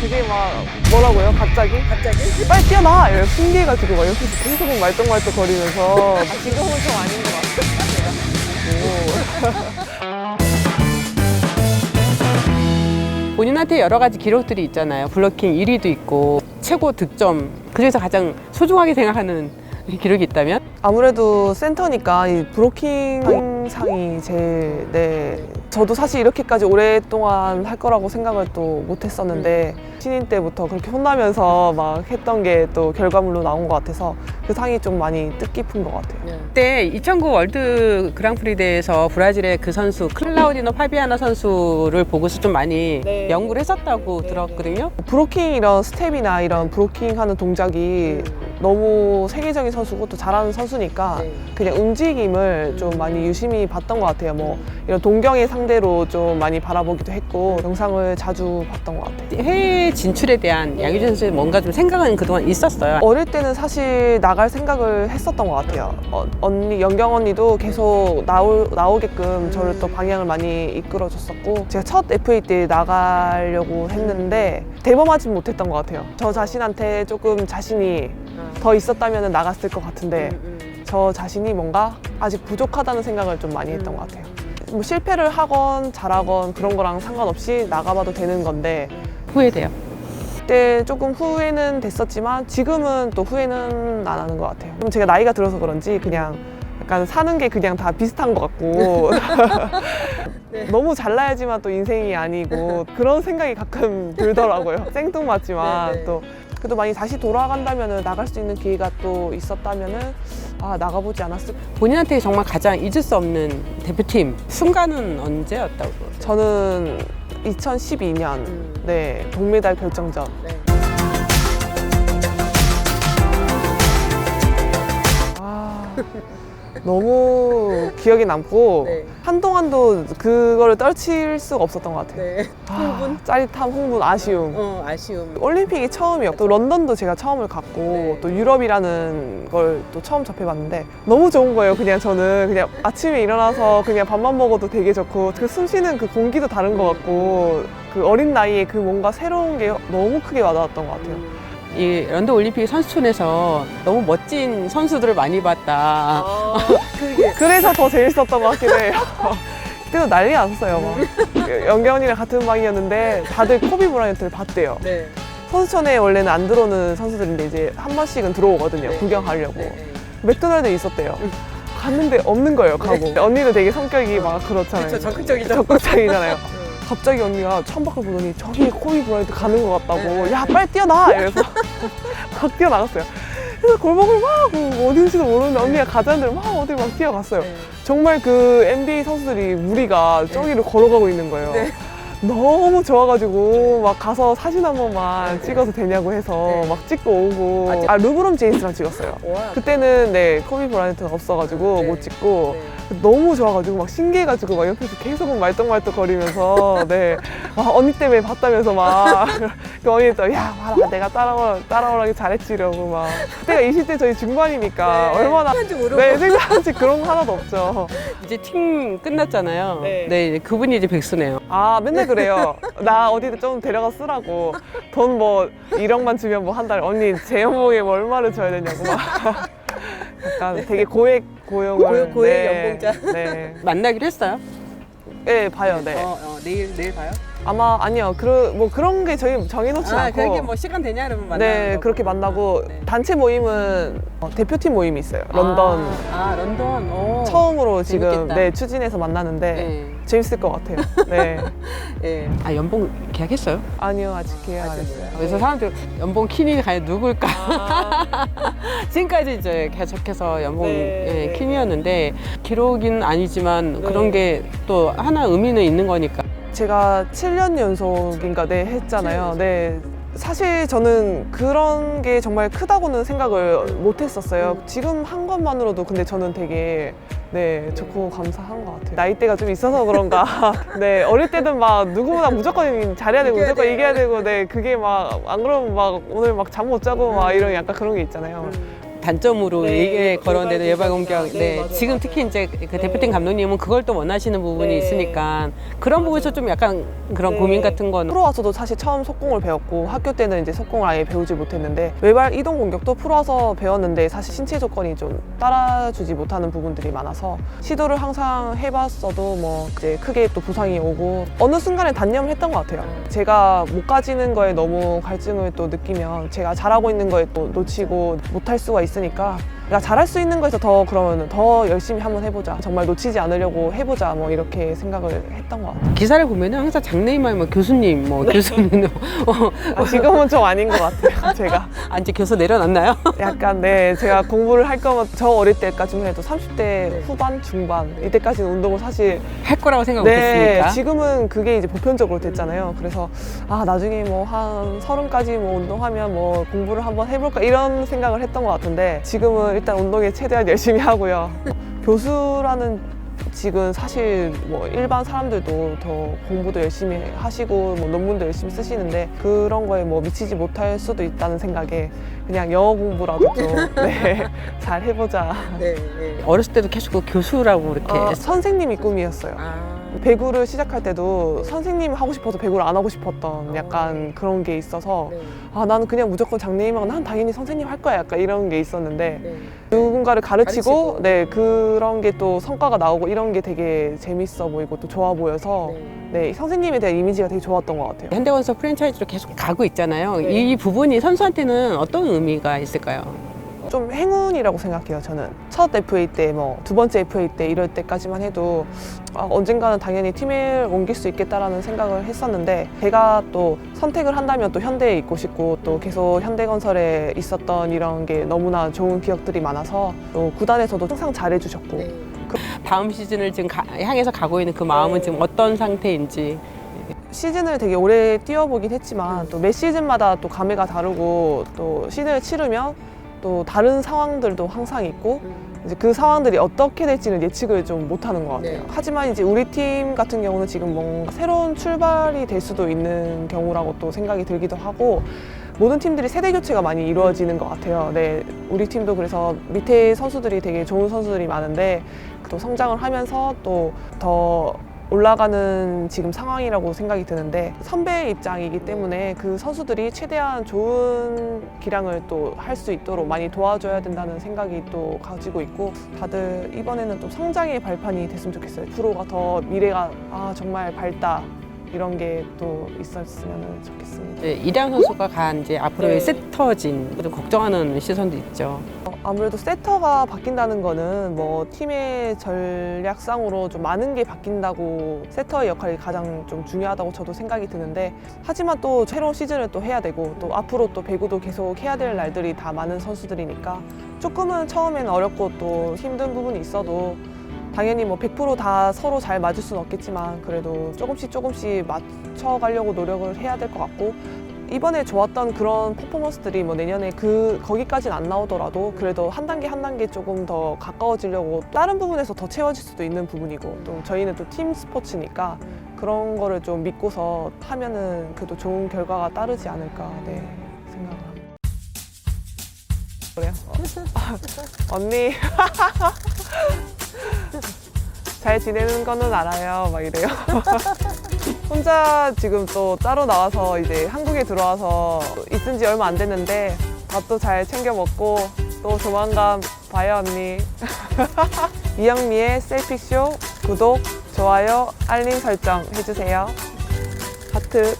그게 막 뭐라고요? 갑자기? 갑자기? 빨리 뛰어나! 이렇게 풍기해가지고 막 옆에서 계속 말똥말똥 거리면서 아, 지금은 좀 아닌 것 같아요. 본인한테 여러 가지 기록들이 있잖아요. 블로킹 1위도 있고 최고 득점 그중에서 가장 소중하게 생각하는 기록이 있다면? 아무래도 센터니까 이 브로킹 상이 제일 네 저도 사실 이렇게까지 오랫동안 할 거라고 생각을 또 못했었는데 신인 때부터 그렇게 혼나면서 막 했던 게 또 결과물로 나온 것 같아서 그 상이 좀 많이 뜻깊은 것 같아요. 그때 2009 월드 그랑프리 대회에서 브라질의 그 선수 클라우디노 파비아나 선수를 보고서 좀 많이 네. 연구를 했었다고 네, 들었거든요. 브로킹 이런 스텝이나 이런 브로킹 하는 동작이 너무 세계적인 선수고 또 잘하는 선수니까 네. 그냥 움직임을 좀 많이 유심히 봤던 것 같아요. 뭐 이런 동경의 상대로 좀 많이 바라보기도 했고 영상을 자주 봤던 것 같아요. 해외 진출에 대한 양효진 선수의 뭔가 좀 생각은 그동안 있었어요. 어릴 때는 사실 나갈 생각을 했었던 것 같아요. 어, 언니 연경 언니도 계속 나올 나오게끔 저를 또 방향을 많이 이끌어줬었고 제가 첫 FA 때 나가려고 했는데 대범하진 못했던 것 같아요. 저 자신한테 조금 자신이 더 있었다면 나갔을 것 같은데 저 자신이 뭔가 아직 부족하다는 생각을 좀 많이 했던 것 같아요. 뭐 실패를 하건 잘하건 그런 거랑 상관없이 나가봐도 되는 건데 후회돼요. 그때 조금 후회는 됐었지만 지금은 또 후회는 안 하는 것 같아요. 좀 제가 나이가 들어서 그런지 그냥 약간 사는 게 그냥 다 비슷한 것 같고 너무 잘나야지만 또 인생이 아니고 그런 생각이 가끔 들더라고요. 생뚱맞지만 네, 네. 또 그래도 많이 다시 돌아간다면 나갈 수 있는 기회가 또 있었다면은 아 나가보지 않았을까. 본인한테 정말 가장 잊을 수 없는 대표팀 순간은 언제였다고? 저는 2012년 음. 네 동메달 결정전 아, 너무 기억에 남고 네. 한동안도 그거를 떨칠 수가 없었던 것 같아요. 네. 아, 짜릿함, 흥분, 아쉬움. 어, 아쉬움. 올림픽이 처음이었고 또 런던도 제가 처음을 갔고 네. 또 유럽이라는 걸 또 처음 접해봤는데 너무 좋은 거예요. 그냥 저는 그냥 아침에 일어나서 그냥 밥만 먹어도 되게 좋고 그 숨쉬는 그 공기도 다른 것 같고 그 어린 나이에 그 뭔가 새로운 게 너무 크게 와닿았던 것 같아요. 이 런던 올림픽 선수촌에서 너무 멋진 선수들을 많이 봤다. 그래서 더 재밌었던 것 같긴 해요. 그때도 난리 났었어요. 막. 연경 언니랑 같은 방이었는데 다들 코비 브라이언트를 봤대요. 네. 선수촌에 원래는 안 들어오는 선수들인데 이제 한 번씩은 들어오거든요. 네. 구경하려고. 네. 맥도날드에 있었대요. 갔는데 없는 거예요, 가고. 언니도 되게 성격이 막 그렇잖아요. 그렇죠, 적극적이죠. 적극적이잖아요. 갑자기 언니가 창밖을 보더니 저기 코비 브라이언트 가는 것 같다고. 네. 야, 빨리 뛰어나! 이래서 막 뛰어나갔어요. 그래서 골목을 막 어딘지도 모르는데 언니가 가자는 대로 막 어디 막 뛰어갔어요. 네. 정말 그 NBA 선수들이 무리가 저기를 걸어가고 있는 거예요. 네. 너무 좋아가지고 막 가서 사진 한 번만 찍어도 되냐고 해서 네. 막 찍고 오고 아, 르브론 제임스랑 찍었어요. 와. 그때는 네 코비 브라이언트가 없어가지고 네. 못 찍고 네. 너무 좋아가지고 막 신기해가지고 막 옆에서 계속 말똥말똥 거리면서 네 와, 언니 때문에 봤다면서 막 그 언니 또야 봐라 내가 따라오 따라오라기 잘했지 이러고 막 그때가 20대 저희 중반이니까 네. 얼마나 한지 모르고. 네 생각하지 그런 거 하나도 없죠. 이제 팀 끝났잖아요. 네. 네. 이제 그분이 이제 백수네요. 아 맨날 그래요. 나 어디 좀 데려가 쓰라고 돈 뭐 1억만 주면 뭐 한 달에 언니 제 연봉에 뭐 얼마를 줘야 되냐고 막 약간 되게 고액 고용을 고- 고액 연봉자. 네. 만나기로 했어요? 네 봐요. 네. 어, 어, 내일 내일 봐요? 아마 아니요. 그 뭐 그런 게 저희 정해놓지 아, 않고 그렇게 뭐 시간 되냐 그러면 만나는 네. 그렇게 만나고 네. 단체 모임은 어, 대표팀 모임이 있어요. 런던 아, 아, 런던. 오. 처음으로 지금 재밌겠다. 네 추진해서 만났는데 네. 재밌을 것 같아요. 네 네. 아 연봉 계약했어요? 아니요 아직 계약 안 했어요. 그래서 사람들 연봉 퀸이 과연 누굴까? 아, 지금까지 이제 계속해서 연봉 네, 예, 네. 퀸이었는데 기록은 아니지만 네. 그런 게 또 하나 의미는 있는 거니까. 제가 7년 연속인가 네 했잖아요. 네. 사실 저는 그런 게 정말 크다고는 생각을 못 했었어요. 지금 한 것만으로도 근데 저는 되게 네, 좋고 감사한 것 같아요. 나이대가 좀 있어서 그런가. 네, 어릴 때는 막 누구보다 무조건 잘해야 되고 이겨야 무조건 돼요. 이겨야 되고 네, 그게 막 안 그러면 막 오늘 막 잠 못 자고 막 이런 약간 그런 게 있잖아요. 단점으로 네, 얘기에 거론되는 돌발 외발 공격. 공격. 네, 네, 맞아요, 지금 맞아요. 특히 이제 그 네. 대표팀 감독님은 그걸 또 원하시는 부분이 네. 있으니까 그런 부분에서 좀 약간 그런 네. 고민 같은 건 프로 와서도 사실 처음 속공을 배웠고 학교 때는 이제 속공을 아예 배우지 못했는데 외발 이동 공격도 프로 와서 배웠는데 사실 신체 조건이 좀 따라주지 못하는 부분들이 많아서 시도를 항상 해봤어도 뭐 이제 크게 또 부상이 오고 어느 순간에 단념을 했던 것 같아요. 제가 못 가지는 거에 너무 갈증을 또 느끼면 제가 잘하고 있는 거에 또 놓치고 못할 수가 있 으니까 내가 잘할 수 있는 거에서 더 그러면 더 열심히 한번 해보자. 정말 놓치지 않으려고 해보자. 뭐 이렇게 생각을 했던 것 같아요. 기사를 보면은 항상 장래희망 뭐 교수님, 뭐 교수님, 어, 아, 지금은 좀 아닌 것 같아요. 제가 아, 이제 교수 내려놨나요? 약간 네 제가 공부를 할 거면 저 어릴 때까지만 해도 30대 후반 중반 이때까지는 운동을 사실 할 거라고 생각 네 못했으니까. 지금은 그게 이제 보편적으로 됐잖아요. 그래서 아 나중에 뭐 한 서른까지 뭐 운동하면 뭐 공부를 한번 해볼까 이런 생각을 했던 것 같은데 지금은 일단 운동에 최대한 열심히 하고요. 교수라는 직은 사실 뭐 일반 사람들도 더 공부도 열심히 하시고 뭐 논문도 열심히 쓰시는데 그런 거에 뭐 미치지 못할 수도 있다는 생각에 그냥 영어 공부라도 좀잘 해보자. 어렸을 때도 계속 그 교수라고 이렇게. 어, 선생님이 꿈이었어요. 아. 배구를 시작할 때도 선생님이 하고 싶어서 배구를 안 하고 싶었던 약간 그런 게 있어서 네. 아 나는 그냥 무조건 장래희망 난 당연히 선생님 할 거야 약간 이런 게 있었는데 누군가를 가르치고, 가르치고. 네 그런 게 또 성과가 나오고 이런 게 되게 재밌어 보이고 또 좋아 보여서 네 선생님에 대한 이미지가 되게 좋았던 것 같아요. 현대건설 프랜차이즈로 계속 가고 있잖아요. 이 부분이 선수한테는 어떤 의미가 있을까요? 좀 행운이라고 생각해요 저는 첫 FA 때 뭐 두 번째 FA 때 이럴 때까지만 해도 아, 언젠가는 당연히 팀을 옮길 수 있겠다라는 생각을 했었는데 제가 또 선택을 한다면 또 현대에 있고 싶고 또 계속 현대건설에 있었던 이런 게 너무나 좋은 기억들이 많아서 또 구단에서도 항상 잘해주셨고 다음 시즌을 지금 가- 향해서 가고 있는 그 마음은 네. 지금 어떤 상태인지. 시즌을 되게 오래 뛰어보긴 했지만 또 매 시즌마다 또 감회가 다르고 또 시즌을 치르면 또 다른 상황들도 항상 있고 이제 그 상황들이 어떻게 될지는 예측을 좀 못하는 것 같아요. 네. 하지만 이제 우리 팀 같은 경우는 지금 뭔가 새로운 출발이 될 수도 있는 경우라고 또 생각이 들기도 하고 모든 팀들이 세대 교체가 많이 이루어지는 것 같아요. 네, 우리 팀도 그래서 밑에 선수들이 되게 좋은 선수들이 많은데 또 성장을 하면서 또 더 올라가는 지금 상황이라고 생각이 드는데 선배 입장이기 때문에 그 선수들이 최대한 좋은 기량을 또 할 수 있도록 많이 도와줘야 된다는 생각이 또 가지고 있고 다들 이번에는 또 성장의 발판이 됐으면 좋겠어요. 프로가 더 미래가 아 정말 밝다 이런 게 또 있었으면 좋겠습니다. 이제 이대현 선수가 간 이제 앞으로의 네. 세터진 좀 걱정하는 시선도 있죠. 어, 아무래도 세터가 바뀐다는 거는 뭐 팀의 전략상으로 좀 많은 게 바뀐다고 세터의 역할이 가장 좀 중요하다고 저도 생각이 드는데 하지만 또 새로운 시즌을 또 해야 되고 또 앞으로 또 배구도 계속 해야 될 날들이 다 많은 선수들이니까 조금은 처음에는 어렵고 또 힘든 부분이 있어도 당연히 뭐 100%다 서로 잘 맞을 수는 없겠지만 그래도 조금씩 조금씩 맞춰가려고 노력을 해야 될 것 같고 이번에 좋았던 그런 퍼포먼스들이 뭐 내년에 그 거기까지는 안 나오더라도 그래도 한 단계 한 단계 조금 더 가까워지려고 다른 부분에서 더 채워질 수도 있는 부분이고 또 저희는 또 팀 스포츠니까 그런 거를 좀 믿고서 하면은 그래도 좋은 결과가 따르지 않을까 네. 그래요? 어, 언니 잘 지내는 거는 알아요 막 이래요. 혼자 지금 또 따로 나와서 이제 한국에 들어와서 있은 지 얼마 안 됐는데 밥도 잘 챙겨 먹고 또 조만간 봐요 언니. 이영미의 셀픽쇼 구독, 좋아요, 알림 설정 해주세요. 하트.